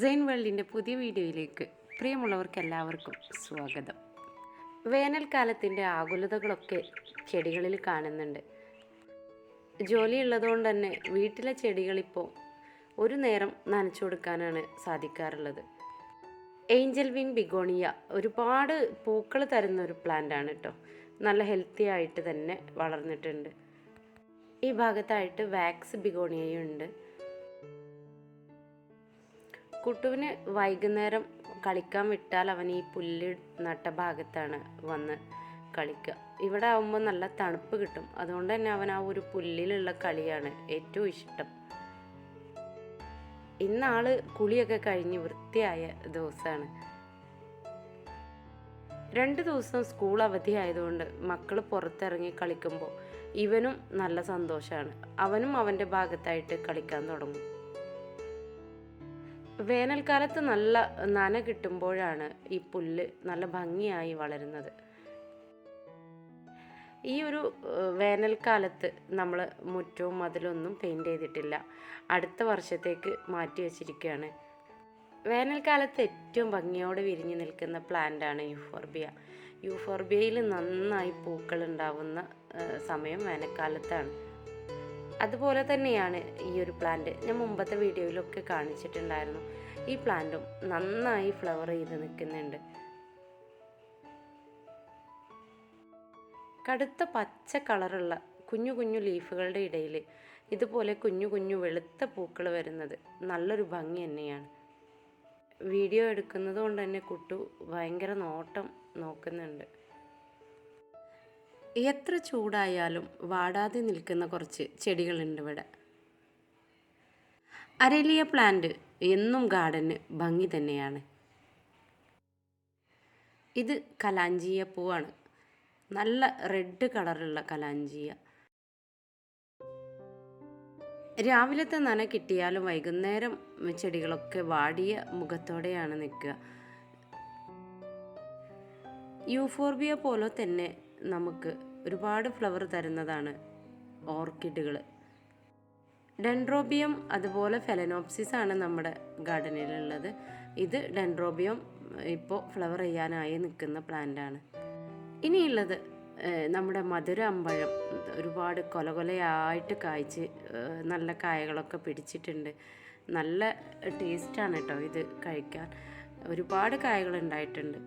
സെയിൻ വേൾഡിന്റെ പുതിയ വീഡിയോയിലേക്ക് പ്രിയമുള്ളവർക്ക് എല്ലാവർക്കും സ്വാഗതം. വേനൽക്കാലത്തിന്റെ ആകുലതകളൊക്കെ ചെടികളിൽ കാണുന്നുണ്ട്. ജോലി ഉള്ളതുകൊണ്ട് തന്നെ വീട്ടിലെ ചെടികളിപ്പോൾ ഒരു നേരം നനച്ചു കൊടുക്കാനാണ് സാധിക്കാറുള്ളത്. ഏഞ്ചൽ വിങ് ബിഗോണിയ ഒരുപാട് പൂക്കൾ തരുന്ന ഒരു പ്ലാന്റ് ആണ് കേട്ടോ. നല്ല ഹെൽത്തി ആയിട്ട് തന്നെ വളർന്നിട്ടുണ്ട്. ഈ ഭാഗത്തായിട്ട് വാക്സ് ബിഗോണിയയും ഉണ്ട് കുട്ടുവിന് വൈകുന്നേരം കളിക്കാൻ വിട്ടാൽ അവൻ ഈ പുല്ല് നട്ട ഭാഗത്താണ് വന്ന് കളിക്കുക. ഇവിടെ ആവുമ്പോൾ നല്ല തണുപ്പ് കിട്ടും. അതുകൊണ്ട് തന്നെ അവൻ ആ ഒരു പുല്ലിലുള്ള കളിയാണ് ഏറ്റവും ഇഷ്ടം. ഇന്നാൾ കുളിയൊക്കെ കഴിഞ്ഞ് വൃത്തിയായ ദിവസമാണ് രണ്ട് ദിവസം സ്കൂൾ അവധി ആയതുകൊണ്ട് മക്കൾ പുറത്തിറങ്ങി കളിക്കുമ്പോൾ ഇവനും നല്ല സന്തോഷമാണ് അവനും അവന്റെ ഭാഗത്തായിട്ട് കളിക്കാൻ തുടങ്ങും. വേനൽക്കാലത്ത് നല്ല നന കിട്ടുമ്പോഴാണ് ഈ പുല്ല് നല്ല ഭംഗിയായി വളരുന്നത്. ഈ ഒരു വേനൽക്കാലത്ത് നമ്മൾ മുറ്റവും മതിലൊന്നും പെയിന്റ് ചെയ്തിട്ടില്ല. അടുത്ത വർഷത്തേക്ക് മാറ്റി വച്ചിരിക്കുകയാണ്. വേനൽക്കാലത്ത് ഏറ്റവും ഭംഗിയോടെ വിരിഞ്ഞു നിൽക്കുന്ന പ്ലാന്റാണ് യൂഫോർബിയ. യൂഫോർബിയയിൽ നന്നായി പൂക്കൾ ഉണ്ടാവുന്ന സമയം വേനൽക്കാലത്താണ്. അതുപോലെ തന്നെയാണ് ഈ ഒരു പ്ലാന്റ് ഞാൻ മുമ്പത്തെ വീഡിയോയിലൊക്കെ കാണിച്ചിട്ടുണ്ടായിരുന്നു. ഈ പ്ലാന്റും നന്നായി ഫ്ലവർ ചെയ്ത് നിൽക്കുന്നുണ്ട്. കടുത്ത പച്ച കളറുള്ള കുഞ്ഞു കുഞ്ഞു ലീഫുകളുടെ ഇടയിൽ ഇതുപോലെ കുഞ്ഞു കുഞ്ഞു വെളുത്ത പൂക്കൾ വരുന്നത് നല്ലൊരു ഭംഗി തന്നെയാണ്. വീഡിയോ എടുക്കുന്നത് കൊണ്ട് തന്നെ കുട്ടു ഭയങ്കര നോട്ടം നോക്കുന്നുണ്ട്. എത്ര ചൂടായാലും വാടാതെ നിൽക്കുന്ന കുറച്ച് ചെടികളുണ്ട് ഇവിടെ. അരേലിയ പ്ലാന്റ് എന്നും ഗാർഡന് ഭംഗി തന്നെയാണ്. ഇത് കലാഞ്ചിയ പൂവാണ്. നല്ല റെഡ് കളറുള്ള കലാഞ്ചിയ. രാവിലത്തെ നന കിട്ടിയാലും വൈകുന്നേരം ചെടികളൊക്കെ വാടിയ മുഖത്തോടെയാണ് നിൽക്കുക. യൂഫോർബിയ പോലെ തന്നെ നമുക്ക് ഒരുപാട് ഫ്ലവർ തരുന്നതാണ് ഓർക്കിഡുകൾ ഡെൻഡ്രോബിയം അതുപോലെ ഫെലനോപ്സിസ് ആണ് നമ്മുടെ ഗാർഡനിലുള്ളത് ഇത് ഡെൻഡ്രോബിയം ഇപ്പോൾ ഫ്ലവർ ചെയ്യാനായി നിൽക്കുന്ന പ്ലാന്റാണ് ഇനിയുള്ളത് നമ്മുടെ മധുര അമ്പഴം ഒരുപാട് കൊലകൊലയായിട്ട് കായ്ച്ച് നല്ല കായകളൊക്കെ പിടിച്ചിട്ടുണ്ട്. നല്ല ടേസ്റ്റാണ് കേട്ടോ ഇത് കഴിക്കാൻ. ഒരുപാട് കായകൾ ഉണ്ടായിട്ടുണ്ട്.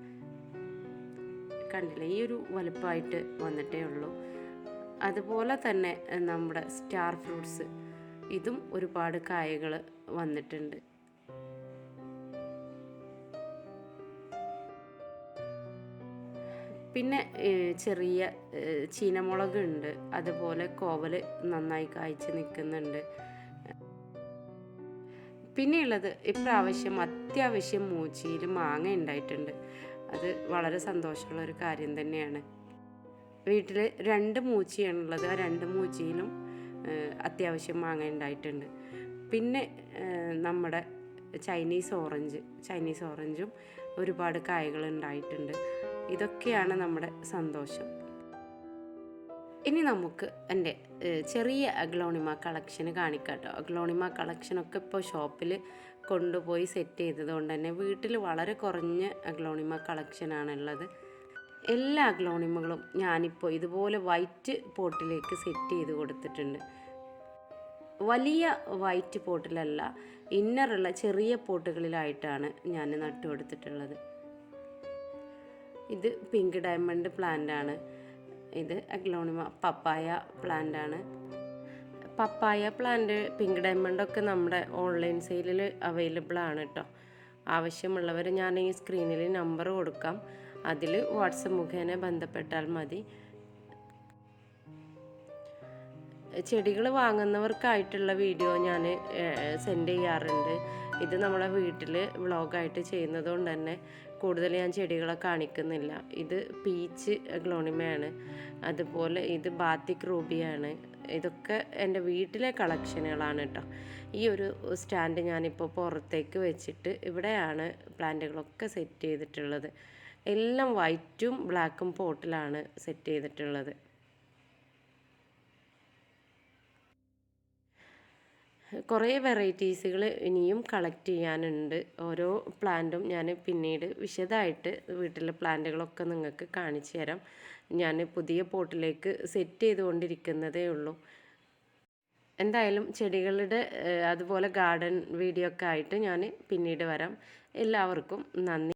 കണ്ടില്ലേ? ഈ ഒരു വലുപ്പമായിട്ട് വന്നിട്ടേ ഉള്ളൂ. അതുപോലെ തന്നെ നമ്മുടെ സ്റ്റാർ ഫ്രൂട്ട്സ് ഇതും ഒരുപാട് കായകൾ വന്നിട്ടുണ്ട്. പിന്നെ ചെറിയ ചീനമുളക് ഉണ്ട്. അതുപോലെ കോവൽ നന്നായി കായ്ച്ച് നിൽക്കുന്നുണ്ട്. പിന്നെയുള്ളത് ഇപ്രാവശ്യം അത്യാവശ്യം മൂച്ചിയിൽ മാങ്ങ ഉണ്ടായിട്ടുണ്ട്. അത് വളരെ സന്തോഷമുള്ള ഒരു കാര്യം തന്നെയാണ്. വീട്ടിൽ രണ്ട് മൂച്ചിയാണുള്ളത്. ആ രണ്ട് മൂച്ചിയിലും അത്യാവശ്യം മാങ്ങ ഉണ്ടായിട്ടുണ്ട്. പിന്നെ നമ്മുടെ ചൈനീസ് ഓറഞ്ച് ചൈനീസ് ഓറഞ്ചും ഒരുപാട് കായകൾ ഉണ്ടായിട്ടുണ്ട്. ഇതൊക്കെയാണ് നമ്മുടെ സന്തോഷം. ഇനി നമുക്ക് എന്റെ ചെറിയ അഗ്ലോണിമ കളക്ഷന് കാണിക്കാം കേട്ടോ അഗ്ലോണിമ കളക്ഷനൊക്കെ ഇപ്പോൾ ഷോപ്പിൽ കൊണ്ടുപോയി സെറ്റ് ചെയ്തത് കൊണ്ട് തന്നെ വീട്ടിൽ വളരെ കുറഞ്ഞ അഗ്ലോണിമ കളക്ഷനാണുള്ളത്. എല്ലാ അഗ്ലോണിമകളും ഞാനിപ്പോൾ ഇതുപോലെ വൈറ്റ് പോട്ടിലേക്ക് സെറ്റ് ചെയ്ത് കൊടുത്തിട്ടുണ്ട്. വലിയ വൈറ്റ് പോട്ടിലല്ല ഇന്നറുള്ള ചെറിയ പോട്ടുകളിലായിട്ടാണ് ഞാൻ നട്ടു കൊടുത്തിട്ടുള്ളത് ഇത് പിങ്ക് ഡയമണ്ട് പ്ലാന്റ് ആണ് ഇത് അഗ്ലോണിമ പപ്പായ പ്ലാന്റ് ആണ്. പപ്പായ പ്ലാന്റ് പിങ്ക് ഡയമണ്ട് ഒക്കെ നമ്മുടെ ഓൺലൈൻ സെയിലിൽ അവൈലബിൾ ആണ് കേട്ടോ ആവശ്യമുള്ളവർ ഞാൻ ഈ സ്ക്രീനിൽ നമ്പർ കൊടുക്കാം. അതിൽ വാട്സപ്പ് മുഖേന ബന്ധപ്പെട്ടാൽ മതി. ചെടികൾ വാങ്ങുന്നവർക്കായിട്ടുള്ള വീഡിയോ ഞാൻ സെൻഡ് ചെയ്യാറുണ്ട്. ഇത് നമ്മളെ വീട്ടിൽ വ്ളോഗായിട്ട് ചെയ്യുന്നത് കൊണ്ട് തന്നെ കൂടുതൽ ഞാൻ ചെടികളെ കാണിക്കുന്നില്ല. ഇത് പീച്ച് ഗ്ലോണിമയാണ്. അതുപോലെ ഇത് ബാത്തിക് റൂബിയാണ്. ഇതൊക്കെ എന്റെ വീട്ടിലെ കളക്ഷനുകളാണ് കേട്ടോ ഈ ഒരു സ്റ്റാൻഡ് ഞാനിപ്പോൾ പുറത്തേക്ക് വെച്ചിട്ട് ഇവിടെയാണ് പ്ലാന്റുകളൊക്കെ സെറ്റ് ചെയ്തിട്ടുള്ളത്. എല്ലാം വൈറ്റും ബ്ലാക്കും പോട്ടിലാണ് സെറ്റ് ചെയ്തിട്ടുള്ളത്. കുറേ വെറൈറ്റീസുകൾ ഇനിയും കളക്ട് ചെയ്യാനുണ്ട്. ഓരോ പ്ലാന്റും ഞാൻ പിന്നീട് വിശദമായിട്ട് വീട്ടിലെ പ്ലാന്റുകളൊക്കെ നിങ്ങൾക്ക് കാണിച്ചു തരാം. ഞാൻ പുതിയ പോട്ടിലേക്ക് സെറ്റ് ചെയ്തുകൊണ്ടിരിക്കുന്നതേ ഉള്ളൂ. എന്തായാലും ചെടികളുടെ അതുപോലെ ഗാർഡൻ വീഡിയോ ഒക്കെ ആയിട്ട് ഞാൻ പിന്നീട് വരാം. എല്ലാവർക്കും നന്ദി.